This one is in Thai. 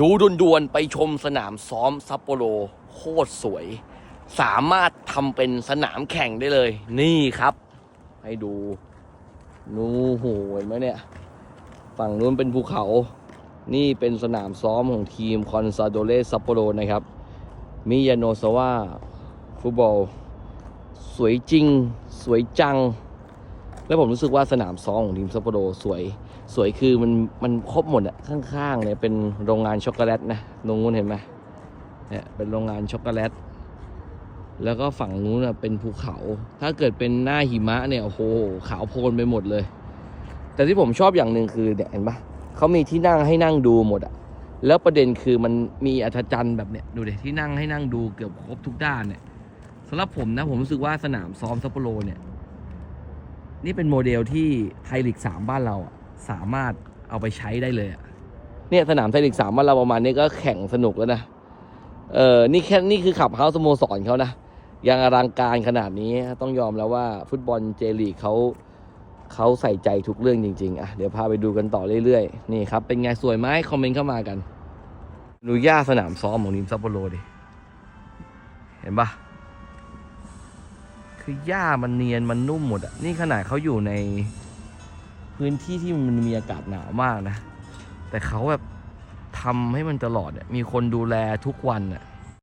ดูด่วนๆไปชมสนามซ้อมซัปโปโรโคตรสวย สามารถทำเป็นสนามแข่งได้เลย นี่ครับ ให้ดู นูโหเห็นไหมเนี่ย ฝั่งนู้นเป็นภูเขา นี่เป็นสนามซ้อมของทีมคอนซาโดเลซัปโปโรนะครับ มิยาโนซาวะฟุตบอล สวยจริง สวยจัง แล้วผมรู้สึกว่าสนามซ้อมของทีมซัปโปโรสวย สวยคือมันมันครบหมดอะข้างๆเนี่ยเป็นโรงงานช็อกโกแลตนะตรงนู้นเห็นไหมเนี่ยเป็นโรงงานช็อกโกแลตแล้วก็ฝั่งนู้นน่ะเป็นภูเขา ถ้าเกิดเป็นหน้าหิมะเนี่ยโอ้โหขาวโพลนไปหมดเลย แต่ที่ผมชอบอย่างหนึ่งคือเนี่ยเห็นปะเขามีที่นั่งให้นั่งดูหมดอะแล้วประเด็นคือมันมีอัธจันทร์แบบเนี่ยดูเด็ที่นั่งให้นั่งดูเกือบครบทุกด้านเนี่ยสำหรับผมนะผมรู้สึกว่าสนามซ้อมซัปโปโรเนี่ย นี่เป็นโมเดลที่ไทยลีกสามบ้านเราอะสามารถเอาไปใช้ได้เลยอะเนี่ยสนามไทยลีกสามบ้านเราประมาณนี้ก็แข่งสนุกแล้วนะเออนี่แค่นี่คือขับเฮาส์สโมสรเขานะยังอลังการขนาดนี้ต้องยอมแล้วว่าฟุตบอลเจลีกเขาเขาใส่ใจทุกเรื่องจริงๆอะเดี๋ยวพาไปดูกันต่อเรื่อยๆ นี่ครับ เป็นไงสวยไหมคอมเมนต์เข้ามากันดูหญ้าสนามซ้อมของทีมซัปโปโรดิ เห็นปะ คือหญ้ามันเนียนมันนุ่มหมดอะนี่ขนาดเขาอยู่ในพื้นที่ที่มันมีอากาศหนาวมากนะ แต่เขาแบบทำให้มันตลอดเนี่ยมีคนดูแลทุกวันอะ